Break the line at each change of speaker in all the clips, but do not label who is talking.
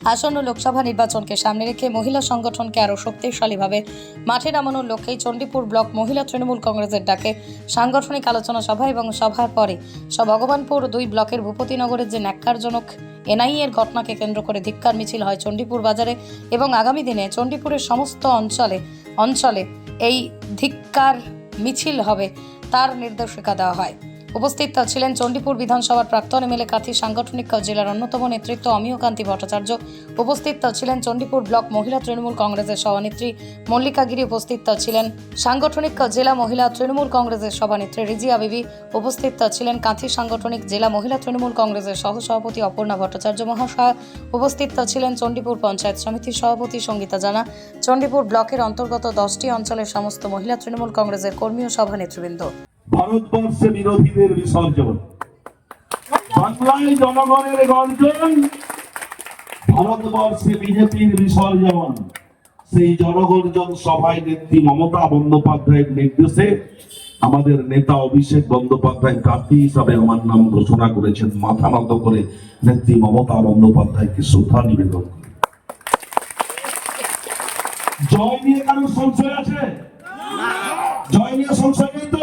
আসন্ন লোকসভা নির্বাচনকে সামনে রেখে মহিলা সংগঠনকে আরও শক্তিশালীভাবে মাঠে নামানোর লক্ষ্যেই চণ্ডীপুর ব্লক মহিলা তৃণমূল কংগ্রেসের ডাকে সাংগঠনিক আলোচনা সভা এবং সভার পরে সব ভগবানপুর দুই ব্লকের ভূপতিনগরের যে ন্যাক্কারজনক এনআইএ এর ঘটনাকে কেন্দ্র করে ধিক্কার মিছিল হয় চণ্ডীপুর বাজারে এবং আগামী দিনে চণ্ডীপুরের সমস্ত অঞ্চলে অঞ্চলে এই ধিক্কার মিছিল হবে তার নির্দেশিকা দেওয়া হয়। উপস্থিত ছিলেন চণ্ডীপুর বিধানসভার প্রাক্তন এমএলএ কাথি সাংগঠনিক জেলার অন্যতম নেতৃত্ব অমিয় কান্তি ভট্টাচার্য। উপস্থিত ছিলেন চণ্ডীপুর ব্লক মহিলা তৃণমূল কংগ্রেসের সভানেত্রী মল্লিকা গিরি। উপস্থিত ছিলেন সাংগঠনিক জেলা মহিলা তৃণমূল কংগ্রেসের সভানেত্রী রিজিয়া বিবি। উপস্থিত ছিলেন কাঁথি সাংগঠনিক জেলা মহিলা তৃণমূল কংগ্রেসের সহসভাপতি অপর্ণা ভট্টাচার্য মহাশয়। উপস্থিত ছিলেন চণ্ডীপুর পঞ্চায়েত সমিতির সভাপতি সঙ্গীতা জানা। চণ্ডীপুর ব্লকের অন্তর্গত দশটি অঞ্চলের সমস্ত মহিলা তৃণমূল কংগ্রেসের কর্মী ও সভানেতৃবৃন্দ।
ভারতবর্ষে বিরোধীদের বিসর্জন বাংলায় জনগণের গর্জন, ভারতবর্ষে বিজেপির বিসর্জন সেই জনগর্জন সভায় নেত্রী মমতা বন্দ্যোপাধ্যায়ের নির্দেশে আমাদের নেতা অভিষেক বন্দ্যোপাধ্যায় হিসাবে আমার নাম ঘোষণা করেছেন। মাথা নত করে নেত্রী মমতা বন্দ্যোপাধ্যায়কে শ্রদ্ধা নিবেদন জয় নিয়ে সংশয় আছে? জয় নিয়ে সংশয় নেই তো?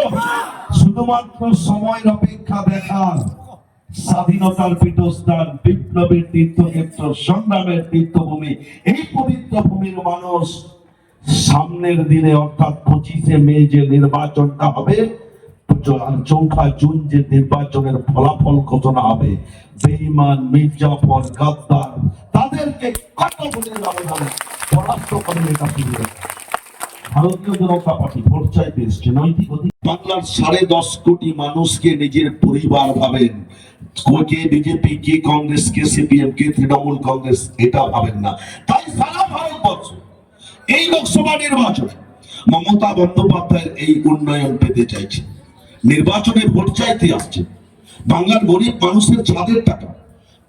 শুধুমাত্র সময়ের অপেক্ষা দেখার স্বাধীনতার পীঠস্থান, বিপ্লবের তীর্থক্ষেত্র, সংগ্রামের তীর্থভূমি, এই পবিত্র ভূমির মানুষ সামনের দিনে, অর্থাৎ পঁচিশে মে যে নির্বাচনটা হবে চৌঠা জুন যে নির্বাচনের ফলাফল ঘোষণা হবে বেইমান মির্জাফর, গাদ্দার, তাদেরকে কত ভোটের ব্যবধানে ভারতীয় জনতা পার্টি ভোট চাইতে এসছে নৈতিক বাংলার সাড়ে দশ কোটি মানুষকে নিজের পরিবার ভাবেন। কে বিজেপি, কে কংগ্রেস, কে সিপিএম, কে তৃণমূল কংগ্রেস, এটা ভাবেন না। তাই সারা ভারতবর্ষ, এই লোকসভা নির্বাচনে মমতা বন্দ্যোপাধ্যায়ের এই উন্নয়ন পেতে চাইছে। নির্বাচনে ভোট চাইতে আসছে। বাংলার গরিব মানুষের ছাদের টাকা,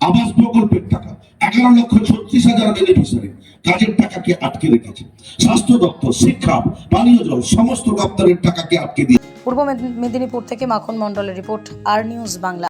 আবাস প্রকল্পের টাকা, এগারো লক্ষ ছত্রিশ হাজার বেনিফিশিয়ারি কাজের টাকাকে আটকে রেখেছে। স্বাস্থ্য দপ্তর, শিক্ষা, পানীয় জল, সমস্ত দপ্তরের টাকাকে আটকে দিয়ে
পূর্ব মেদ- মেদিনীপুর থেকে মাখন মন্ডলের রিপোর্ট আর নিউজ বাংলা।